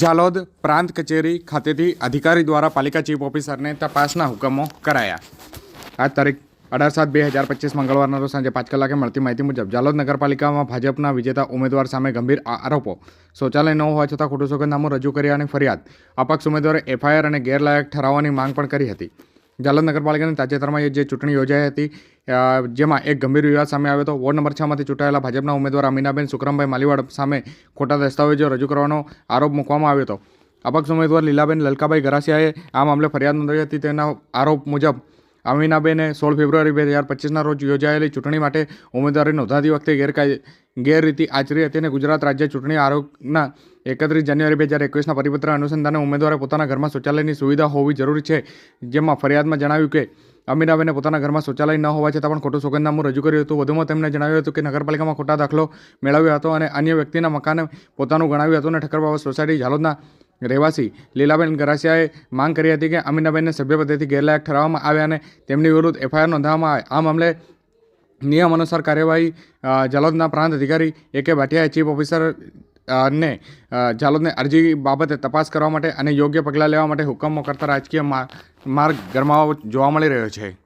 ઝાલોદ પ્રાંત કચેરી ખાતેથી અધિકારી દ્વારા પાલિકા ચીફ ઓફિસરને તપાસના હુકમો કરાયા. આ તારીખ અઢાર સાત બે હજાર પચીસ મંગળવારના રોજ સાંજે પાંચ કલાકે મળતી માહિતી મુજબ ઝાલોદ નગરપાલિકામાં ભાજપના વિજેતા ઉમેદવાર સામે ગંભીર આરોપો. શૌચાલય ન હોવા છતાં ખોટું સોગંદનામું રજૂ કર્યાની ફરિયાદ. અપક્ષ ઉમેદવારે એફઆઈઆર અને ગેરલાયક ઠરાવવાની માંગ પણ કરી હતી. ઝાલોદ નગરપાલિકાની તાજેતરમાં જે ચૂંટણી યોજાઈ હતી જેમાં એક ગંભીર વિવાદ સામે આવ્યો હતો. વોર્ડ નંબર છમાંથી ચૂંટાયેલા ભાજપના ઉમેદવાર અમીનાબેન, સુખરામભાઈ માલીવાડ સામે ખોટા દસ્તાવેજો રજૂ કરવાનો આરોપ મૂકવામાં આવ્યો હતો. અપક્ષ ઉમેદવાર લીલાબેન લલકાભાઈ ગરાસિયાએ આ મામલે ફરિયાદ નોંધાવી હતી. તેના આરોપ મુજબ અમીનાબેને સોળ ફેબ્રુઆરી બે હજાર પચીસના રોજ યોજાયેલી ચૂંટણી માટે ઉમેદવારી નોંધાતી વખતે ગેરકાયદે ગેરરીતિ આચરી હતી અને ગુજરાત રાજ્ય ચૂંટણી આયોગના એકત્રીસ જાન્યુઆરી બે હજાર એકવીસના પરિપત્ર અનુસંધાને ઉમેદવારે પોતાના ઘરમાં શૌચાલયની સુવિધા હોવી જરૂરી છે. જેમાં ફરિયાદમાં જણાવ્યું કે, અમીનાબેને પોતાના ઘરમાં શૌચાલય ન હોવા છતાં પણ ખોટું સોગંદનામું રજૂ કર્યું હતું. વધુમાં તેમણે જણાવ્યું હતું કે, નગરપાલિકામાં ખોટા દાખલો મેળવ્યો હતો અને અન્ય વ્યક્તિના મકાને પોતાનું ગણાવ્યું હતું અને ઠક્કર સોસાયટી ઝાલોદના રહેવાસી લીલાબેન ગરાસિયાએ માંગ કરી હતી કે અમીનાબેનને સભ્યપદેથી ગેરલાયક ઠરાવવામાં આવ્યા અને તેમની વિરુદ્ધ એફઆઈઆર નોંધવામાં આવે. આ મામલે નિયમ અનુસાર કાર્યવાહી અ, પ્રાંત અધિકારી એ કે ભાટિયાએ ચીફ ઓફિસર ને જાલોદને અરજી બાબતે તપાસ કરવા માટે અને યોગ્ય પગલાં લેવા માટે હુકમો કરતા રાજકીય માર્ગ ગરમાવો જોવા મળી રહ્યો છે.